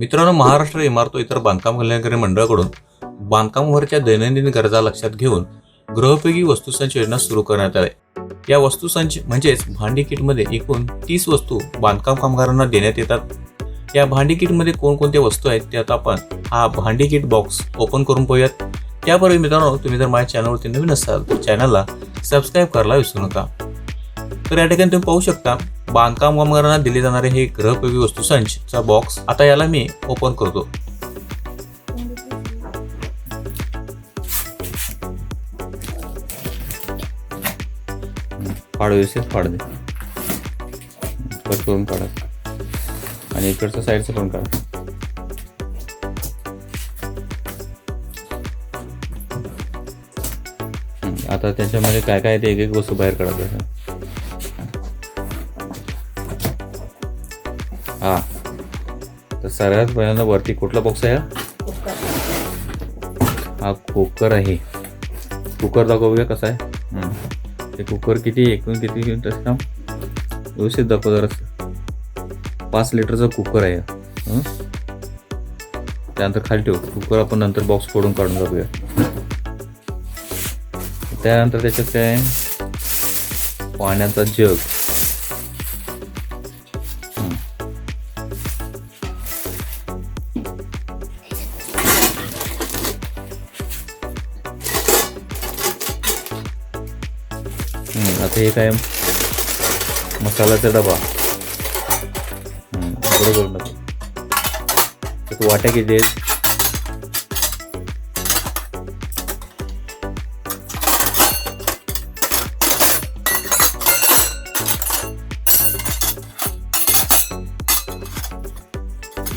मित्रांनो महाराष्ट्र इमारतो इतर बांधकाम कल्याणकारी मंडळाकडून बांधकामावरच्या दैनंदिन गरजा लक्षात घेऊन गृहोपयोगी वस्तूसंच योजना सुरू करण्यात आली या वस्तूसंच म्हणजेच भांडी किटमध्ये एकूण तीस वस्तू बांधकाम कामगारांना देण्यात येतात. या भांडी किटमध्ये कोणकोणत्या वस्तू आहेत त्यात आपण हा भांडी किट बॉक्स ओपन करून पाहूयात. त्यापूर्वी मित्रांनो तुम्ही जर माझ्या चॅनलवरती नवीन असाल तर चॅनलला सबस्क्राईब करायला विसरू नका. तर या ठिकाणी तुम्ही पाहू शकता बांधकाम कामगारांना दिले जाणारे हे ग्रहपयोगी वस्तू संचचा बॉक्स आता याला मी ओपन करतो. फाड व्यवस्थित फाड दे. कट करून काढा. आणि इकडचं साईडचं पण काढा. आता त्याच्यामध्ये काय काय ते एक एक वस्तू बाहेर काढायचं हा. तर सर्वात पहिल्यांदा वरती कुठला बॉक्स आहे हा? हा कुकर आहे. कुकर दाखवूया कसा आहे. ते कुकर किती एकूण किती लिटरचं काम व्यवस्थित दाखव जरा. पाच लिटरचा कुकर आहे त्यानंतर खाली ठेव. कुकर आपण नंतर बॉक्स फोडून काढून जाऊया त्यानंतर त्याच्यात काय पाण्याचा जग एक आहे हे काय? मसाल्याचा डबा. बरोबर त्यात वाट्या किती आहेत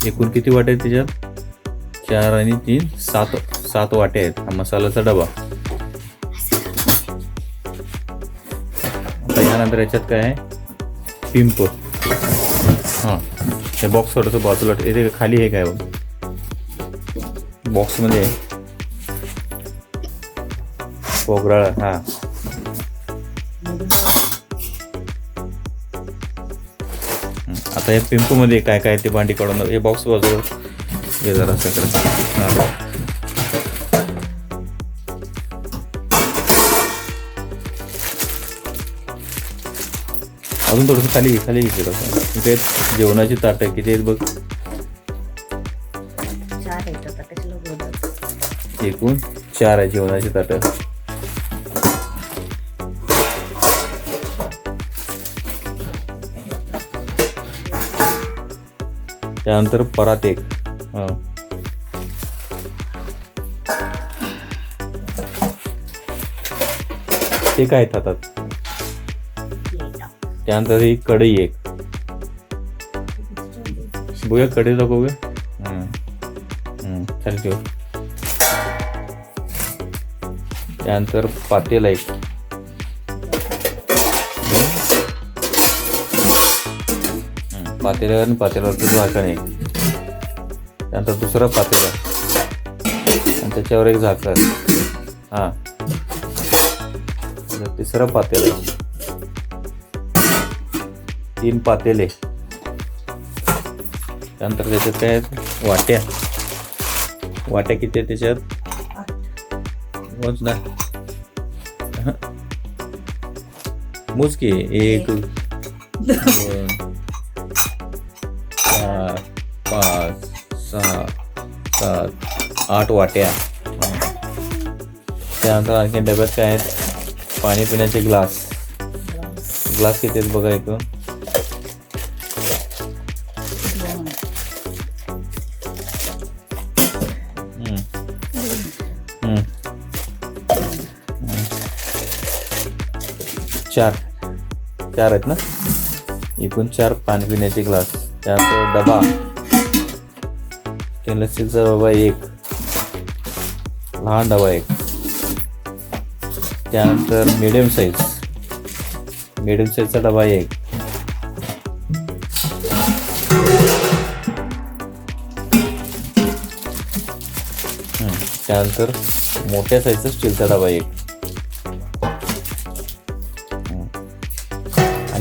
एकूण किती वाटे आहेत त्याच्यात? चार आणि तीन सात सात वाटे आहेत हा मसाल्याचा डबा. त्यानंतर याच्यात काय आहे? पिंप हां. हे बॉक्स थोडंसं बाजूला. इथे खाली हे काय बॉक्समध्ये पोगराळ हां. आता या पिंपमध्ये काय काय ते भांडी काढून हे बॉक्स बाजूला हे जरा सगळं हां. अजून थोडंसं खाली घे, खाली घे थोडंसं जेवणाची ताटं किती आहेत बघ? एकूण चार आहे जेवणाची ताटं. त्यानंतर परात एक. हा. ते काय हातात? त्यानंतर ही कढई एक. बघूया कढई दाखवूया चालेल ठेव. त्यानंतर पातेला एक. पातेला आणि पातेल्यावरती झाकण एक. त्यानंतर दुसरा पातेला. आणि त्याच्यावर एक झाकण. हां. तिसरा पातेला. तीन पातेले त्यानंतर त्याच्यात काय आहेत? वाट्या वाट्या किती आहेत त्याच्यात मोज ना मोज की एक दोन चार पाच सहा सात आठ वाट्या त्यानंतर आणखी डब्यात काय आहेत पाणी पिण्याचे ग्लास ग्लास किती आहेत बघा एक चार. चार आहेत ना? एकूण चार पाणी पिण्याचे ग्लास. त्यानंतर डबा. स्टेनलेसचा डबा एक. लहान डबा एक. त्यानंतर मिडियम साईज मिडियम साईजचा डबा एक. त्यानंतर मोठ्या साईजचा स्टीलचा डबा एक.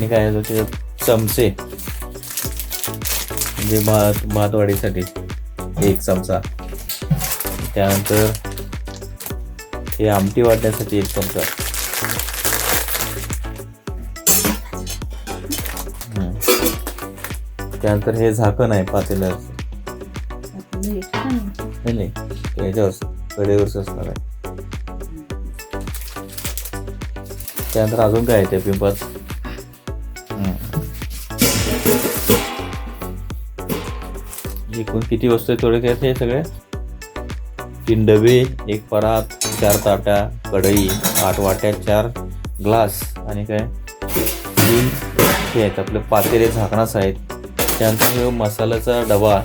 आणि काय आहे त्याच्यात चमचे. म्हणजे भात भात वाढीसाठी एक चमचा. त्यानंतर हे आमटी वाटण्यासाठी एक चमचा. त्यानंतर हे झाकण आहे पातेलं नाही नाही. कडेवर कडेवरच असणार आहे. त्यानंतर अजून काय आहे त्या पिंपात एकूण किती वस्तू आहे थोडक्यात हे सगळे? तीन डबे एक परात चार ताट्या कढई आठ वाट्या चार ग्लास आणि काय? तीन हे आहेत आपले पातेरे झाकणास आहेत. त्यानंतर मसाल्याचा डबा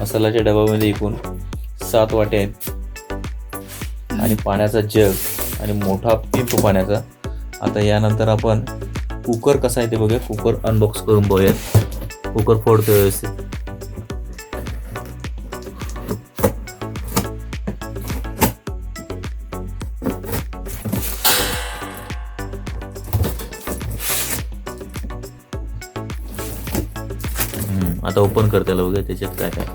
मसाल्याच्या डब्यामध्ये एकूण सात वाटे आहेत. आणि पाण्याचा जग आणि मोठा पिंप पाण्याचा. आता यानंतर आपण कुकर कसा आहे ते बघूया. कुकर अनबॉक्स करून बघूयात. कुकर फोडतो व्यवस्थित. आता ओपन करते बघा त्याच्यात काय काय?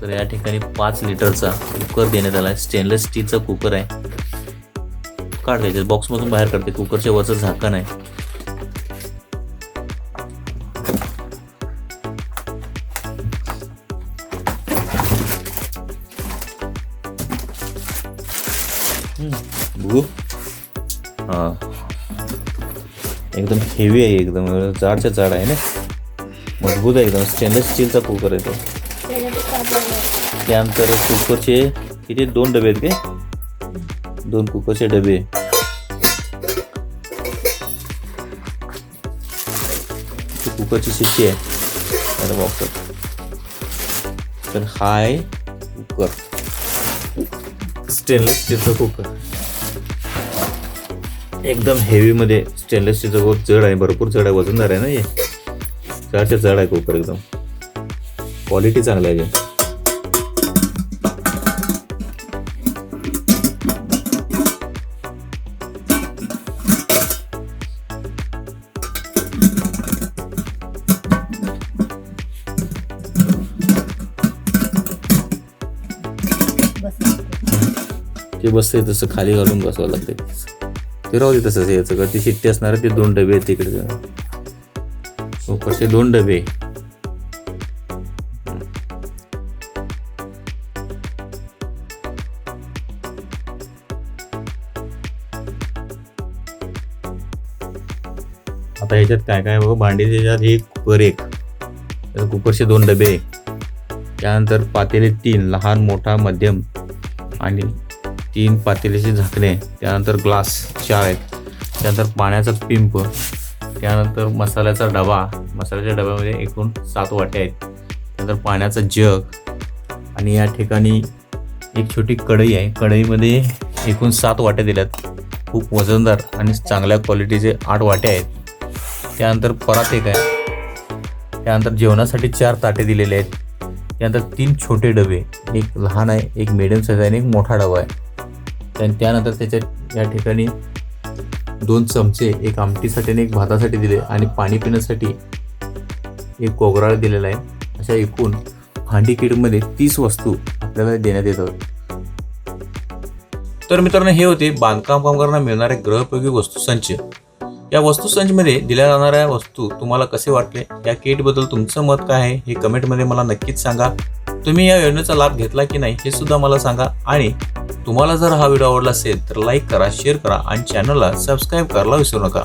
तर या ठिकाणी पाच लिटरचा कुकर देण्यात आला आहे. स्टेनलेस स्टीलचा कुकर आहे. काढ त्याच्यात बॉक्समधून बाहेर काढते कुकरच्या वरचं झाकण आहे. एकदम हेवी आहे एकदम. जाडच्या जाड आहे ना? मजबूत आहे एकदम. स्टेनलेस स्टीलचा कुकर आहे तो. त्यानंतर कुकरचे किती? दोन डबे आहेत काय दोन कुकरचे डबे. कुकरची शिट्टी आहे. त्या तर हाय कुकर स्टेनलेस स्टीलचा कुकर एकदम हेवी मध्ये स्टेनलेस स्टीलचा खूप जड आहे भरपूर जड आहे वजनदार आहे ना हे? जडच्या जड आहे कुकर एकदम. क्वालिटी चांगली आहे. ते बसते तसं खाली घालून बसावं लागते ते राहू दे तसंच हे सगळं ती शिट्टी असणार ते दोन डबे आहेत तिकडे. उपरचे दोन डबे. आता ह्याच्यात काय काय बघा भांडी त्याच्यात एक कुकर एक. कुकरचे दोन डबे. त्यानंतर पातेले तीन लहान मोठा मध्यम आणि तीन पातेल्याचे झाकणे त्यानंतर ग्लास चार आहेत त्यानंतर पाण्याचा पिंप त्यानंतर मसाल्याचा डबा. मसाल्याच्या डब्यामध्ये एकूण सात वाटे आहेत. त्यानंतर पाण्याचा जग आणि या ठिकाणी एक छोटी कढई आहे. कढईमध्ये एकूण सात वाटे दिल्यात. खूप वजनदार आणि चांगल्या क्वालिटीचे आठ वाटे आहेत. त्यानंतर परात एक आहे. त्यानंतर जेवणासाठी चार ताटे दिलेले आहेत. त्यानंतर तीन छोटे डबे. एक लहान आहे एक मिडियम साईज आहे आणि एक मोठा डबा आहे. त्या त्यानंतर त्याच्या या ठिकाणी दोन चमचे एक आमटीसाठी आणि एक भातासाठी दिले आणि पाणी पिण्यासाठी एक कोगराळ दिलेला आहे. अशा एकूण भांडी किटमध्ये तीस वस्तू आपल्याला देण्यात येतात. तर मित्रांनो हे होते बांधकाम कामगारांना मिळणारे ग्रहपयोगी वस्तूसंच. या वस्तूसंचमध्ये दिल्या जाणाऱ्या वस्तू तुम्हाला कसे वाटले? या किटबद्दल तुमचं मत काय आहे? हे कमेंटमध्ये मला नक्कीच सांगा. तुम्ही या योजनेचा लाभ घेतला की नाही हे सुद्धा मला सांगा. आणि तुम्हाला जर हा व्हिडिओ आवडला असेल तर लाईक करा शेअर करा आणि चॅनलला सबस्क्राईब करायला विसरू नका.